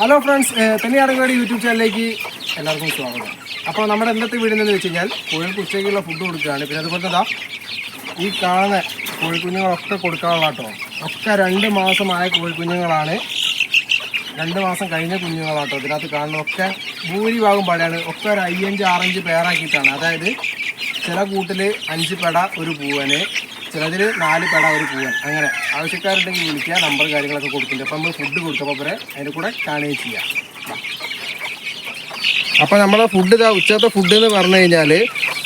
Hello friends തന്നെയാണെങ്കിൽ YouTube ചാനലിലേക്ക് എല്ലാവർക്കും സ്വാഗതം. അപ്പോൾ നമ്മുടെ ഇന്നത്തെ വീഡിയോ എന്ന് വെച്ച് കഴിഞ്ഞാൽ കോഴിക്ക് ഉച്ചയ്ക്കുള്ള ഫുഡ് കൊടുക്കുകയാണ്. പിന്നെ അതുപോലെ തന്നെ ഈ കാണുന്ന കോഴിക്കുഞ്ഞുങ്ങളൊക്കെ കൊടുക്കാനുള്ള കേട്ടോ. ഒക്കെ രണ്ട് മാസമായ കോഴിക്കുഞ്ഞുങ്ങളാണ്. രണ്ട് മാസം കഴിഞ്ഞ കുഞ്ഞുങ്ങളാട്ടോ. ഇതിനകത്ത് കാണുന്നതൊക്കെ ഭൂരിഭാഗം പടയാണ്. ഒക്കെ ഒരു അയ്യഞ്ച് ആറഞ്ച് പേരാക്കിയിട്ടാണ്. അതായത് ചില കൂട്ടിൽ അഞ്ച് പെട ഒരു പൂവന് ചിലതിൽ നാല് പെട ഒരു പൂവൻ. അങ്ങനെ ആവശ്യക്കാരുണ്ടെങ്കിൽ വിളിക്കുക നമ്പർ കാര്യങ്ങളൊക്കെ കൊടുക്കുന്നുണ്ട്. അപ്പോൾ നമ്മൾ ഫുഡ് കൊടുത്തപ്പോൾ അവരെ അതിന്റെ കൂടെ കാണുകയും ചെയ്യാം. അപ്പോൾ നമ്മളെ ഫുഡ് ഇതാ ഉച്ചത്തെ ഫുഡ് എന്ന് പറഞ്ഞു കഴിഞ്ഞാൽ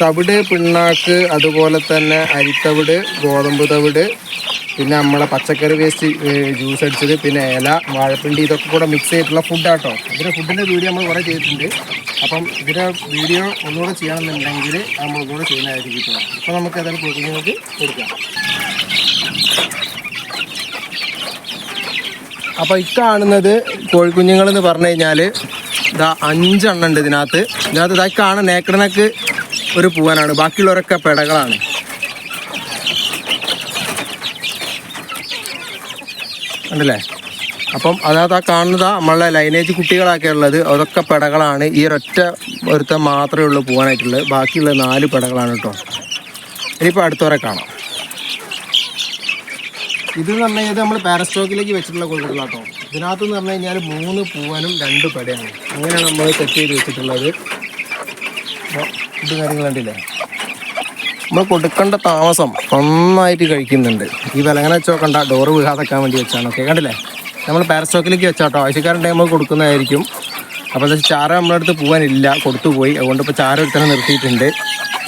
തവിട് പിണ്ണാക്ക് അതുപോലെ തന്നെ അരിത്തവിട് ഗോതമ്പ് തവിട് പിന്നെ നമ്മളെ പച്ചക്കറി വേസ്റ്റ് ജ്യൂസ് അടിച്ചത് പിന്നെ ഇല വാഴപ്പിണ്ടി ഇതൊക്കെ കൂടെ മിക്സ് ചെയ്തിട്ടുള്ള ഫുഡാട്ടോ ഇതിന്റെ ഫുഡിന്റെ വീഡിയോ നമ്മൾ കുറേ ചെയ്തിട്ടുണ്ട്. അപ്പം ഇതിന്റെ വീഡിയോ ഒന്നുകൂടെ ചെയ്യണമെന്നുണ്ടെങ്കിൽ നമ്മൾ ഒന്നുകൂടെ ചെയ്യുന്നതായിരിക്കും അപ്പോൾ നമുക്ക് അതൊരു കുഞ്ഞുങ്ങൾക്ക് കൊടുക്കാം. അപ്പോൾ ഇക്കാണുന്നത് കോഴിക്കുഞ്ഞുങ്ങളെന്ന് പറഞ്ഞു കഴിഞ്ഞാൽ ഇതാ അഞ്ചെണ്ണം ഉണ്ട് ഇതിനകത്ത്. ഇതിനകത്ത് ഇതായി കാണാൻ നേക്കടനക്ക് ഒരു പൂവനാണ്. ബാക്കിയുള്ളവരൊക്കെ പെടകളാണ്. ഉണ്ടല്ലേ അപ്പം അതിനകത്ത് ആ കാണുന്നത് നമ്മളെ ലൈനേജ് കുട്ടികളൊക്കെ ഉള്ളത് അതൊക്കെ പെടകളാണ്. ഈ ഒരൊറ്റ ഒരുത്തം മാത്രമേ ഉള്ളൂ പോകാനായിട്ടുള്ളത് ബാക്കിയുള്ള നാല് പെടകളാണ് കേട്ടോ. ഇനിയിപ്പോൾ അടുത്തവരെ കാണാം. ഇത് എന്ന് പറഞ്ഞു കഴിഞ്ഞാൽ നമ്മൾ പാരസ്റ്റോക്കിലേക്ക് വെച്ചിട്ടുള്ള കോഴികളാട്ടോ ഇതിനകത്ത് എന്ന് പറഞ്ഞു കഴിഞ്ഞാൽ മൂന്ന് പൂവനും രണ്ട് പടയാണ്. അങ്ങനെയാണ് നമ്മൾ സെറ്റ് ചെയ്ത് വെച്ചിട്ടുള്ളത്. അപ്പോൾ ഇത് കാര്യങ്ങൾ കണ്ടില്ലേ? നമ്മൾ കൊടുക്കേണ്ട താമസം നന്നായിട്ട് കഴിക്കുന്നുണ്ട്. ഈ വിലങ്ങനെ വെച്ചോ കണ്ട ഡോറ് വീഴാതെക്കാൻ വേണ്ടി വെച്ചാണ്. ഓക്കെ കണ്ടില്ലേ? നമ്മൾ പാരസ്റ്റോക്കിലേക്ക് വെച്ചാട്ടോ ആവശ്യക്കാരുണ്ടെങ്കിൽ നമ്മൾ കൊടുക്കുന്നതായിരിക്കും. അപ്പോൾ അത് ചാര നമ്മളടുത്ത് പോകാനില്ല കൊടുത്തുപോയി. അതുകൊണ്ട് ഇപ്പോൾ ചാര ഒരുത്തനെ നിർത്തിയിട്ടുണ്ട്.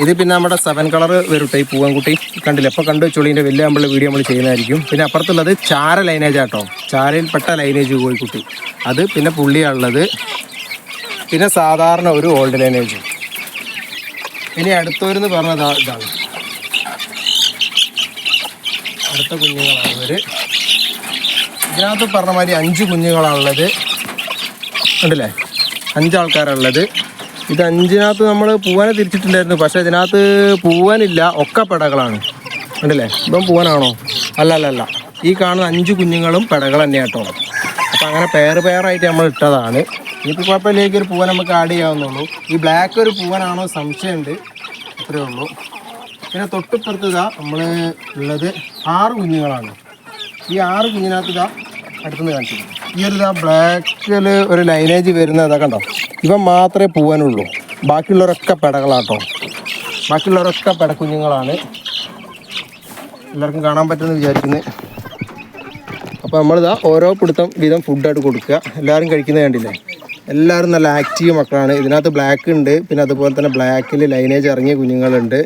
ഇത് പിന്നെ നമ്മുടെ സെവൻ കളർ വരട്ടെ ഈ പൂവൻകുട്ടി? കണ്ടില്ല? ഇപ്പോൾ കണ്ടു വെച്ചോളിന്റെ വലിയ നമ്മളുടെ വീഡിയോ നമ്മൾ ചെയ്യുന്നതായിരിക്കും. പിന്നെ അപ്പുറത്തുള്ളത് ചാര ലൈനേജ് ആട്ടോ. ചാരയിൽപ്പെട്ട ലൈനേജ് കോഴിക്കുട്ടി അത് പിന്നെ പുള്ളിയാണുള്ളത്. പിന്നെ സാധാരണ ഒരു ഓൾഡ് ലൈനേജ് ഇനി അടുത്തവരെന്ന് പറഞ്ഞത് ഇതാണ്. അടുത്ത കുഞ്ഞുങ്ങളാണ് ഇവർ. ഇതിനകത്ത് പറഞ്ഞ മാതിരി അഞ്ച് കുഞ്ഞുങ്ങളാണുള്ളത്. കണ്ടില്ലേ? അഞ്ചാൾക്കാരുള്ളത് ഇത് അഞ്ചിനകത്ത് നമ്മൾ പൂവാനെ തിരിച്ചിട്ടുണ്ടായിരുന്നു പക്ഷേ ഇതിനകത്ത് പൂവാനില്ല ഒക്കെ പെടകളാണ്. കണ്ടില്ലേ? ഇപ്പം പൂവനാണോ? അല്ല അല്ല അല്ല ഈ കാണുന്ന അഞ്ച് കുഞ്ഞുങ്ങളും പെടകൾ തന്നെയാട്ടോ അപ്പം അങ്ങനെ പേർ പേറായിട്ട് നമ്മൾ ഇട്ടതാണ്. ഇനിയിപ്പോൾ കുഴപ്പമില്ലെങ്കിൽ ഒരു പൂവൻ നമുക്ക് ആഡ് ചെയ്യാവുന്നുള്ളൂ ഈ ബ്ലാക്ക് ഒരു പൂവനാണോ സംശയമുണ്ട്. അത്രേ ഉള്ളൂ. പിന്നെ തൊട്ടിപ്പുറത്ത് നമ്മൾ ഉള്ളത് ആറ് കുഞ്ഞുങ്ങളാണ്. ഈ ആറ് കുഞ്ഞിനകത്ത് അടുത്തുനിന്ന് കാണിച്ചു ഈ ഒരു ഇതാ ബ്ലാക്കിൽ ഒരു ലൈനേജ് വരുന്ന ഇതാ കണ്ടോ? ഇവ മാത്രമേ പോവാനുള്ളൂ. ബാക്കിയുള്ളവരൊക്കെ പെടകളാട്ടോ. ബാക്കിയുള്ളവരൊക്കെ പെടക്കുഞ്ഞുങ്ങളാണ്. എല്ലാവർക്കും കാണാൻ പറ്റുമെന്ന് വിചാരിക്കുന്നത് അപ്പോൾ നമ്മളിതാ ഓരോ പിടുത്തം വീതം ഫുഡായിട്ട് കൊടുക്കുക. എല്ലാവരും കഴിക്കുന്നത് കണ്ടില്ലേ? എല്ലാവരും നല്ല ആക്റ്റീവ് മക്കളാണ്. ഇതിനകത്ത് ബ്ലാക്ക് ഉണ്ട്. പിന്നെ അതുപോലെ തന്നെ ബ്ലാക്കിൽ ലൈനേജ് ഇറങ്ങിയ കുഞ്ഞുങ്ങളുണ്ട്.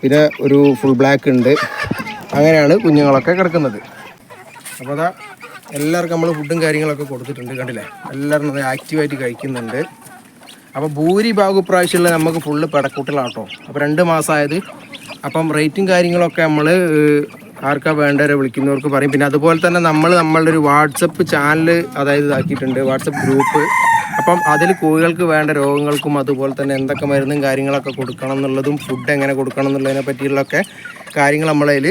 പിന്നെ ഒരു ഫുൾ ബ്ലാക്ക് ഉണ്ട്. അങ്ങനെയാണ് കുഞ്ഞുങ്ങളൊക്കെ കിടക്കുന്നത്. അപ്പോൾ അതാ എല്ലാവർക്കും നമ്മൾ ഫുഡും കാര്യങ്ങളൊക്കെ കൊടുത്തിട്ടുണ്ട് കണ്ടില്ലേ? എല്ലാവരും നല്ല ആക്റ്റീവായിട്ട് കഴിക്കുന്നുണ്ട്. അപ്പോൾ ഭൂരിഭാഗം പ്രാവശ്യമുള്ള നമുക്ക് ഫുള്ള് പെടക്കൂട്ടലാട്ടോ. അപ്പോൾ രണ്ട് മാസമായത് അപ്പം റേറ്റും കാര്യങ്ങളൊക്കെ നമ്മൾ ആർക്കാ വേണ്ടവരെ വിളിക്കുന്നവർക്ക് പറയും. പിന്നെ അതുപോലെ തന്നെ നമ്മൾ നമ്മളുടെ ഒരു വാട്സപ്പ് ചാനൽ അതായത് ഇതാക്കിയിട്ടുണ്ട് വാട്സപ്പ് ഗ്രൂപ്പ് അപ്പം അതിൽ കോഴികൾക്ക് വേണ്ട രോഗങ്ങൾക്കും അതുപോലെ തന്നെ എന്തൊക്കെ മരുന്നും കാര്യങ്ങളൊക്കെ കൊടുക്കണം എന്നുള്ളതും ഫുഡ് എങ്ങനെ കൊടുക്കണം എന്നുള്ളതിനെ പറ്റിയുള്ളൊക്കെ കാര്യങ്ങൾ നമ്മളതിൽ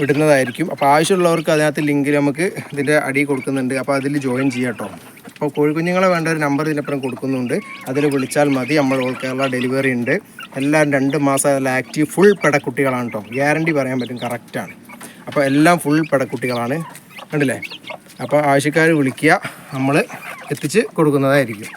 ഇടുന്നതായിരിക്കും അപ്പോൾ ആവശ്യമുള്ളവർക്ക് അതിനകത്ത് ലിങ്കിൽ നമുക്ക് ഇതിന്റെ അടി കൊടുക്കുന്നുണ്ട്. അപ്പോൾ അതിൽ ജോയിൻ ചെയ്യാം കേട്ടോ അപ്പോൾ കോഴിക്കുഞ്ഞുങ്ങളെ വേണ്ട ഒരു നമ്പർ ഇതിനപ്പുറം കൊടുക്കുന്നുണ്ട്. അതിൽ വിളിച്ചാൽ മതി. നമ്മൾ ഓൾ കേരള ഡെലിവറി ഉണ്ട്. എല്ലാം രണ്ട് മാസം അതിൽ ആക്റ്റീവ് ഫുൾ പെടക്കുട്ടികളാണ് കേട്ടോ ഗ്യാരണ്ടി പറയാൻ പറ്റും കറക്റ്റാണ് അപ്പോൾ എല്ലാം ഫുൾ പെടക്കുട്ടികളാണ്. കണ്ടില്ലേ? അപ്പോൾ ആവശ്യക്കാർ വിളിക്കുക. നമ്മൾ എത്തിച്ച് കൊടുക്കുന്നതായിരിക്കും.